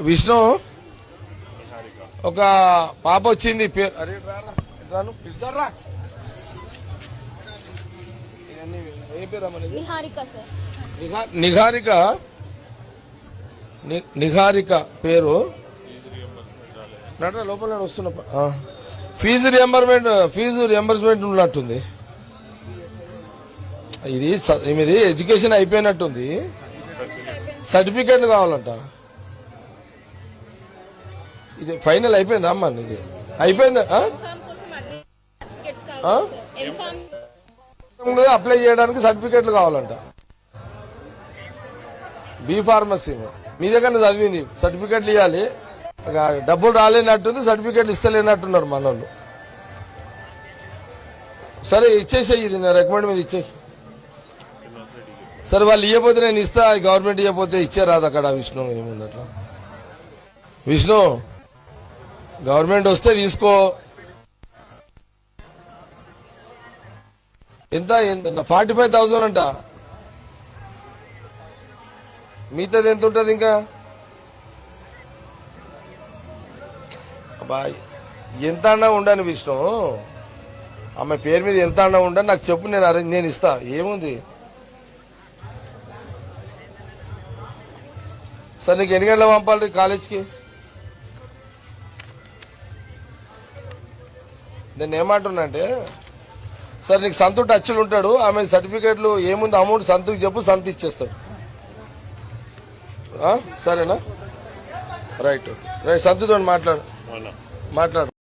విష్ణు ఒక పాప వచ్చింది? నిహారిక సార్. నిఘా- నిఘారిక ని- నిఘారిక పేరు? లోపల నేను వస్తున్నా. ఫీజు రియంబర్మెంట్ ఫీజు రియంబర్స్మెంట్ ఉన్నట్టుంది. ఇది ఎడ్యుకేషన్ అయిపోయినట్టుంది. సర్టిఫికేట్లు కావాలంట. ఇది ఫైనల్ అయిపోయిందా అమ్మ ఇది అయిపోయిందా? అప్లై చేయడానికి సర్టిఫికేట్లు కావాలంట. బి ఫార్మసీ మీ దగ్గర చదివింది. సర్టిఫికేట్లు ఇవ్వాలి డబ్బులు రాలేనట్టుంది సర్టిఫికేట్లు ఇస్తలేనట్టున్నారు మన వాళ్ళు సరే ఇచ్చేసేయి ఇది నా రికమెండ్ మీద ఇచ్చేయి. సరే వాళ్ళు ఇవ్వకపోతే నేను ఇస్తా గవర్నమెంట్ ఇవ్వకపోతే ఇచ్చారాదు అక్కడ విష్ణు ఏముంది అట్లా? విష్ణు గవర్నమెంట్ వస్తే తీసుకో. ఎంత? ఫార్టీ ఫైవ్ థౌసండ్ అంట. మిగతాది ఎంత ఉంటుంది ఇంకా? అబ్బా ఎంత అన్నా ఉండను విష్ణు. ఆమె పేరు మీద ఎంత అన్నా ఉండను నాకు చెప్పు నేను అరేంజ్ నేను ఇస్తా. ఏముంది? సార్ నీకు ఎన్ని గంటలు పంపాలి కాలేజ్కి? నేను ఏమంటున్నా అంటే సార్ నీకు సంతు టచ్లు ఉంటాడు ఆమె సర్టిఫికేట్లు ఏముంది అమౌంట్ సంతుకి చెప్పు సంతు ఇచ్చేస్తాడు? సరేనా? రైట్. రైట్ సంతుతో మాట్లాడు. మాట్లాడు.